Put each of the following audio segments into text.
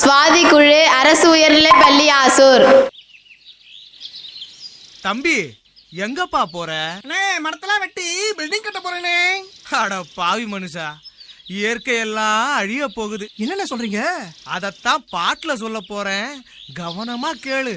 சுவாதி குழு அரசு உயர்நிலைப் பள்ளி ஆசூர். தம்பி எங்கப்பா போற? அண்ணே மரத்தெல்லாம் வெட்டி பில்டிங் கட்ட போறேனே. அட பாவி மனுஷா இயற்கையெல்லாம் அழிய போகுது. என்னென்ன சொல்றீங்க? அதத்தான் பாட்டுல சொல்ல போறேன். கவனமா கேளு.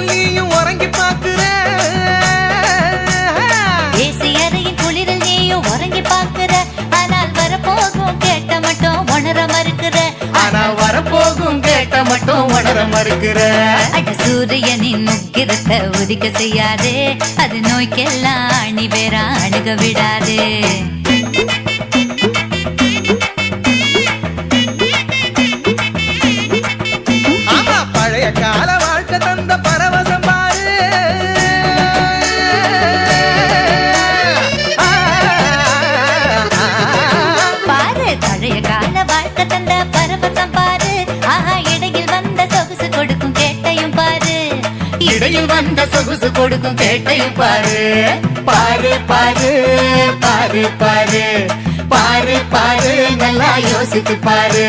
குளிரில் நீயும் உறங்கி பாக்குற ஏசி அறையின் குளிரில் நீயும் உறங்கி பாக்குற ஆனால் வரப்போகும் கேட்ட மட்டும் உணர மறுக்கிற. ஆனா வரப்போகும் கேட்ட மட்டும் உணர மறுக்கிற. அட சூரியனின் முக்கிரத்தை உதிக்க செய்யாதே. அது நோய்க்கெல்லாம் அணி வேற அணுக விடாதே. வாழ்க்கை தந்த பரவசம் பாரு. ஆஹா இடையில் வந்த சொகுசு கொடுக்கும் கேட்டையும் பாரு. இடையில் வந்த சொகுசு கொடுக்கும் கேட்டையும் பாரு. பாரு பாரு பாரு பாரு. பாரு பாரு நல்லா யோசித்து பாரு.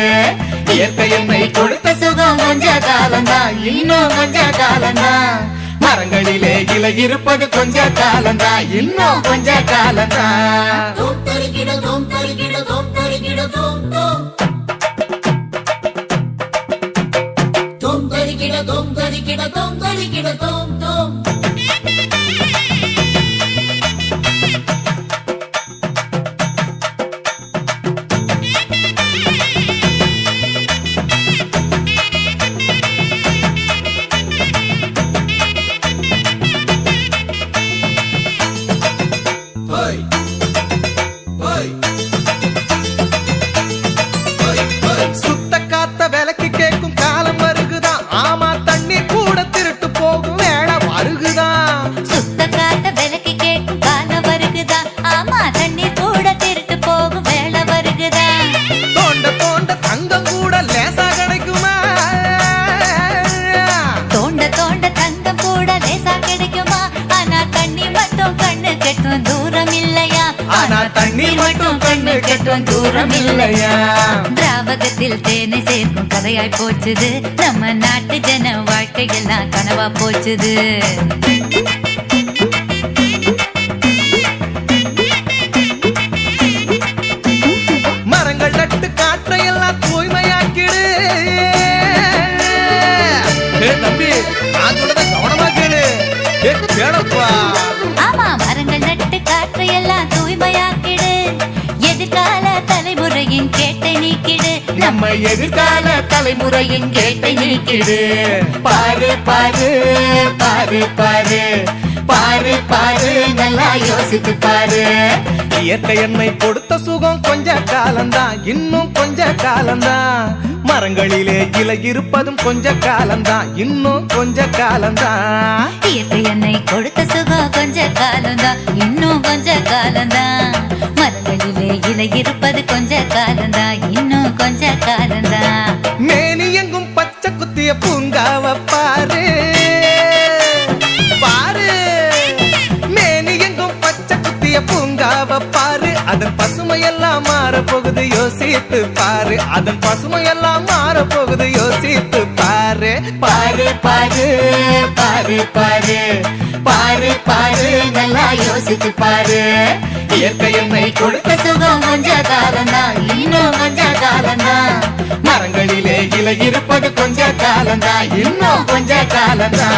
இயற்கை என்னை கொடுத்த சுகம் கொஞ்ச காலம்தான். இன்னும் கொஞ்ச காலம்தான். மரங்களிலே இலை இருப்பது கொஞ்ச காலம்தான். இன்னும் கொஞ்ச காலம்தான் சுத்த தூரம் இல்லையா ஆனா தண்ணி மட்டும் கண்ணு கெட்டும் தூரம் இல்லையா திராவகத்தில் தேனை சேர்க்கும் கதையாய் போச்சுது. நம்ம நாட்டு ஜன வாழ்க்கையெல்லாம் கனவா போச்சுது. மரங்கள் நட்டு காற்றையெல்லாம் தூய்மையாக்கிடு. ஏ தம்பி நான் சொல்றத கவனமா கேளு. ஏ, கேளப்பா. ஆமா மரங்கள் நட்டு காற்றை எல்லாம் தூய்மையாக்கிடு. எதிர்கால தலைமுறையின் கேட்டை நீக்கிடு. நம்ம எதிர்கால தலைமுறையின் கேட்டை நீக்கிடு. பாரு பாரு பாரு பாரு. பாரு பாரு நல்லா யோசித்து பாரு. இயற்கை எண்ணெய் கொடுத்த சுகம் கொஞ்ச காலம்தான். இன்னும் கொஞ்ச காலம்தான். மரங்களிலே இலை இருப்பதும் கொஞ்ச காலம்தான். இன்னும் கொஞ்ச காலம்தான். இயற்கை என்னை கொடுத்த சுகம் கொஞ்ச காலம்தான். காலந்தான் மரங்களிலே இலை இருப்பது கொஞ்ச காலந்தான் இன்னும் கொஞ்ச காலந்தான் மேனி எங்கும் பச்சை குத்திய பூங்காவ பாரு. பாரு. மேனி எங்கும் பச்சை குத்திய பூங்காவ பாரு. அதன் பசுமையெல்லாம் மாற போகுது யோசித்து பாரு. அதன் பசுமையெல்லாம் மாற போகுது யோசித்து பாரு. பாரு பாரு பாரு பாரு. நல்லா பாரு. இயற்கை என்னை கொடுத்த சுகம் கொஞ்ச காலந்தா இன்னும் கொஞ்ச காலந்தா மரங்களிலே இலை இருப்பது கொஞ்ச காலந்தா இன்னும் கொஞ்ச காலந்தா